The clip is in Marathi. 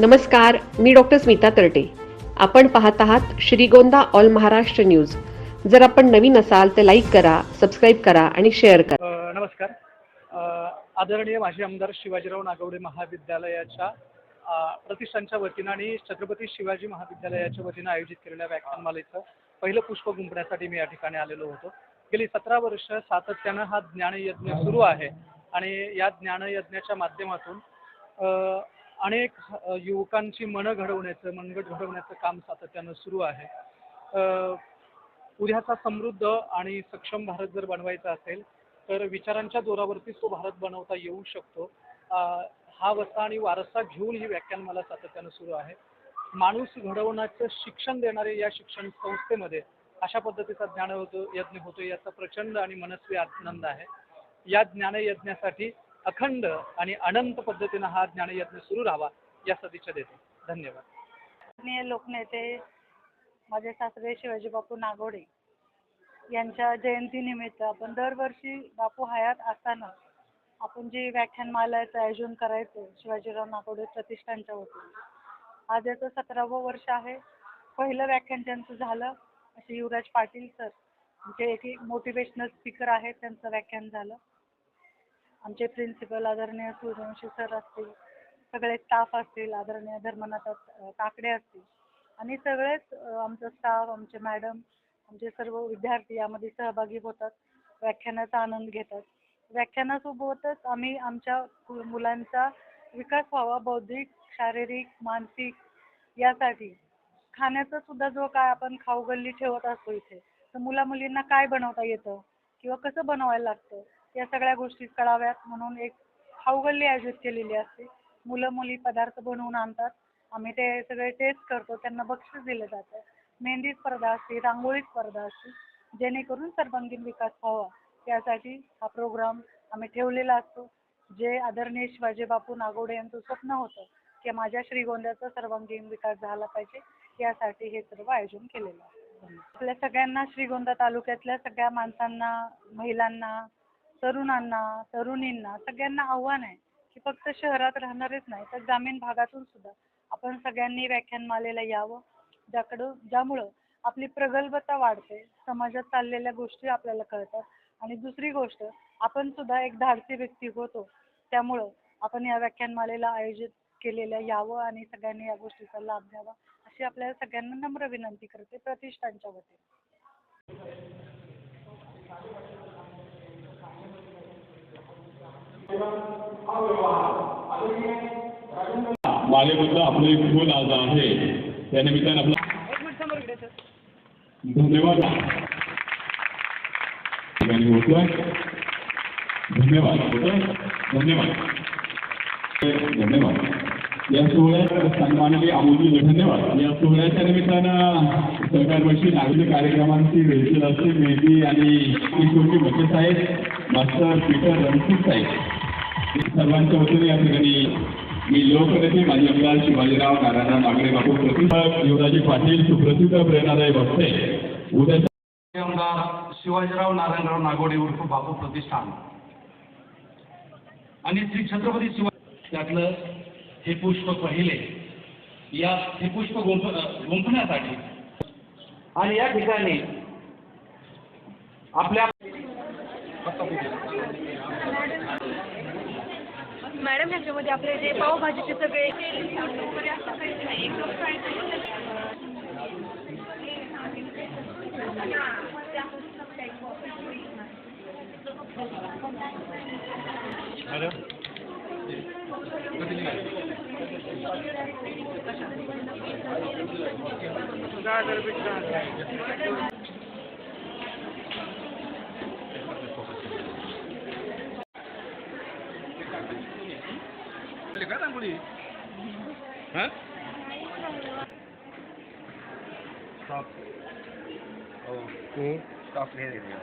नमस्कार मी डॉक्टर स्मिता तरटे. आपण पाहत आहात श्रीगोंदा ऑल महाराष्ट्र न्यूज. जर आपण नवीन असाल तर लाईक करा सबस्क्राईब करा आणि शेअर करा. नमस्कार. आदरणीय माजी आमदार शिवाजीराव नागवडे महाविद्यालयाच्या प्रतिष्ठानच्या वतीनं आणि छत्रपती शिवाजी महाविद्यालयाच्या वतीनं आयोजित केलेल्या व्याख्यानमालेचं पहिलं पुष्प गुंफण्यासाठी मी या ठिकाणी आलेलो होतो. गेली सतरा वर्ष सातत्यानं हा ज्ञानयज्ञ सुरू आहे आणि या ज्ञानयज्ञाच्या माध्यमातून अनेक युवकांची मनं घडवण्याचं मनगट घडवण्याचं काम सातत्यानं सुरू आहे. उद्याचा समृद्ध आणि सक्षम भारत जर बनवायचा असेल तर विचारांच्या जोरावरतीच तो भारत बनवता येऊ शकतो. हा वसा आणि वारसा घेऊन ही व्याख्यान मला सातत्यानं सुरू आहे. माणूस घडवण्याचं शिक्षण देणारे या शिक्षण संस्थेमध्ये अशा पद्धतीचा ज्ञान होतो यज्ञ होतो याचा प्रचंड आणि मनस्वी आनंद आहे. या ज्ञानयज्ञासाठी अखंड आणि अनंत पद्धतीनं हा ज्ञानयज्ञ सुरू राहावा या सदिच्छा देतो. धन्यवाद. लोकनेते माझे सासरे शिवाजी बापू नागोडे यांच्या जयंतीनिमित्त आपण दरवर्षी बापू हयात असताना आपण जी व्याख्यानमालाचं आयोजन करायचो शिवाजीराव नागोडे प्रतिष्ठानच्या वतीने. आज याचं सतरावं वर्ष आहे. पहिलं व्याख्यान त्यांचं झालं. असे युवराज पाटील सर जे एक मोटिवेशनल स्पीकर आहेत त्यांचं व्याख्यान झालं. आमचे प्रिन्सिपल आदरणीय सूर्यवंशी सर असतील सगळे स्टाफ असतील आदरणीय धर्मनाथ काकडे असतील आणि सगळेच आमचा स्टाफ आमचे मॅडम आमचे सर्व विद्यार्थी यामध्ये सहभागी होतात व्याख्यानाचा आनंद घेतात. व्याख्यानासोबतच आम्ही आमच्या मुलांचा विकास व्हावा बौद्धिक शारीरिक मानसिक यासाठी खाण्याचा सुद्धा जो काय आपण खाऊगल्ली ठेवत असतो इथे तर मुला मुलींना काय बनवता येतं? किंवा कसं बनवायला लागतं? या सगळ्या गोष्टी कळाव्यात म्हणून एक खाऊगल्ली आयोजित केलेली असते. मुलं मुली पदार्थ बनवून आणतात. आम्ही ते सगळे टेस्ट करतो. त्यांना बक्षीस दिलं जातं. मेहंदी स्पर्धा असते रांगोळी स्पर्धा असते. जेणेकरून सर्वांगीण विकास व्हावा. त्यासाठी हा प्रोग्राम आम्ही ठेवलेला असतो. जे आदरणीय शिवाजी बापू नागोडे यांचं स्वप्न होतं की माझ्या श्रीगोंद्याचा सर्वांगीण विकास झाला पाहिजे. यासाठी हे सर्व आयोजन केलेलं आहे. आपल्या सगळ्यांना श्रीगोंदा तालुक्यातल्या सगळ्या माणसांना महिलांना तरुणांना तरुणींना सगळ्यांना आव्हान आहे की फक्त शहरात राहणारेच नाही तर ग्रामीण भागातून सुद्धा आपण सगळ्यांनी व्याख्यानमालेला यावं. ज्याकडं ज्यामुळं आपली प्रगल्भता वाढते समाजात चाललेल्या गोष्टी आपल्याला कळतात. आणि दुसरी गोष्ट आपण सुद्धा एक धाडसी व्यक्ती होतो. त्यामुळं आपण या व्याख्यानमालेला आयोजित केलेल्या यावं आणि सगळ्यांनी या गोष्टीचा लाभ घ्यावा अशी आपल्याला सगळ्यांना नम्र विनंती करते प्रतिष्ठानच्या वतीने. मालेमधलं आपलं एक स्कूल आज आहे. त्या निमित्तानं आपला. धन्यवाद. होतोय धन्यवाद. होतोय धन्यवाद. धन्यवाद. या सोहळ्यात सन्माननीय अमोलजी धन्यवाद. या सोहळ्याच्या निमित्तानं सरकारवर्षी नागरिक कार्यक्रमांची रेलचेल असते मेहंदी आणि किशोरजी बच्चे साहेब मास्टर पीटर रणजित साहेब. सर्वांच्या वतीने या ठिकाणी मी लोकनेते माजी आमदार शिवाजीराव नारायण नागरे बापू प्रतिभा युवराजी पाटील सुप्रसिद्ध प्रेरणादायी वक्ते. उद्याच्या आमदार शिवाजीराव नारायणराव नागोडे उर्फ बापू प्रतिष्ठान. आणि श्री छत्रपती शिवाजी त्यातलं हे पुष्प पहिले. या हे पुष्प गुंफ गुंफण्यासाठी. आणि या ठिकाणी आपल्या मॅडम ह्याच्यामध्ये आपले जे पावभाजीचे सगळे वगैरे असं काहीच नाही. एकदम হ্যাঁ সব ও সব নিয়ে